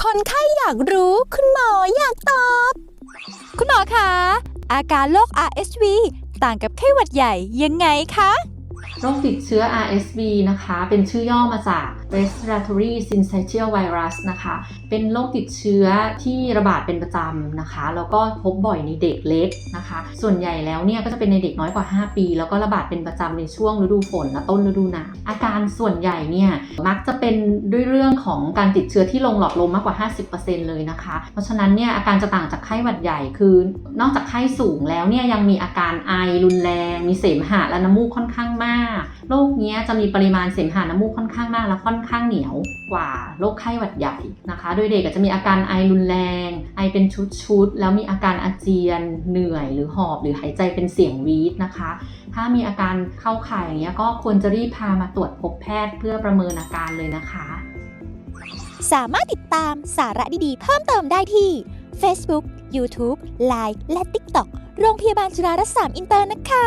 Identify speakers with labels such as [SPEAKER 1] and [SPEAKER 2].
[SPEAKER 1] คนไข้อยากรู้คุณหมออยากตอบ คุณหมอคะ อาการโรค RSV ต่างกับไข้หวัดใหญ่ยังไงคะ
[SPEAKER 2] โรคติดเชื้อ RSV นะคะ เป็นชื่อย่อมาจาก respiratory syncytial virus นะคะ เป็นโรคติดเชื้อที่ระบาดเป็นประจำนะคะ แล้วก็พบบ่อยในเด็กเล็กนะคะ ส่วนใหญ่แล้วเนี่ยก็จะเป็นในเด็กน้อยกว่า 5 ปี แล้วก็ระบาดเป็นประจำในช่วงฤดูฝนและต้นฤดูหนาว อาการส่วนใหญ่เนี่ยมักจะเป็นด้วยเรื่องของการติดเชื้อที่ลงหลอดลมมากกว่า 50%เลยนะคะ เพราะฉะนั้นเนี่ยอาการจะต่างจากไข้หวัดใหญ่ คือนอกจากไข้สูงแล้วเนี่ยยังมีอาการไอรุนแรง มีเสมหะและน้ำมูกค่อนข้างมากโรคเนี้ยจะมีปริมาณเสมหะน้ำมูกค่อนข้างมากและค่อนข้างเหนียวกว่าโรคไข้หวัดใหญ่นะคะ โดยเด็กจะมีอาการไอรุนแรง ไอเป็นชุดๆ แล้วมีอาการอาเจียน เหนื่อย หรือหอบ หรือหายใจเป็นเสียงวีดนะคะ ถ้ามีอาการเข้าข่ายอย่างเงี้ยก็ควรจะรีบพามาตรวจพบแพทย์เพื่อประเมินอาการเลยนะคะ
[SPEAKER 1] สามารถติดตามสาระดีๆ เพิ่มเติมได้ที่ Facebook YouTube Line และ TikTok โรงพยาบาลจุฬารัตน์3อินเตอร์นะคะ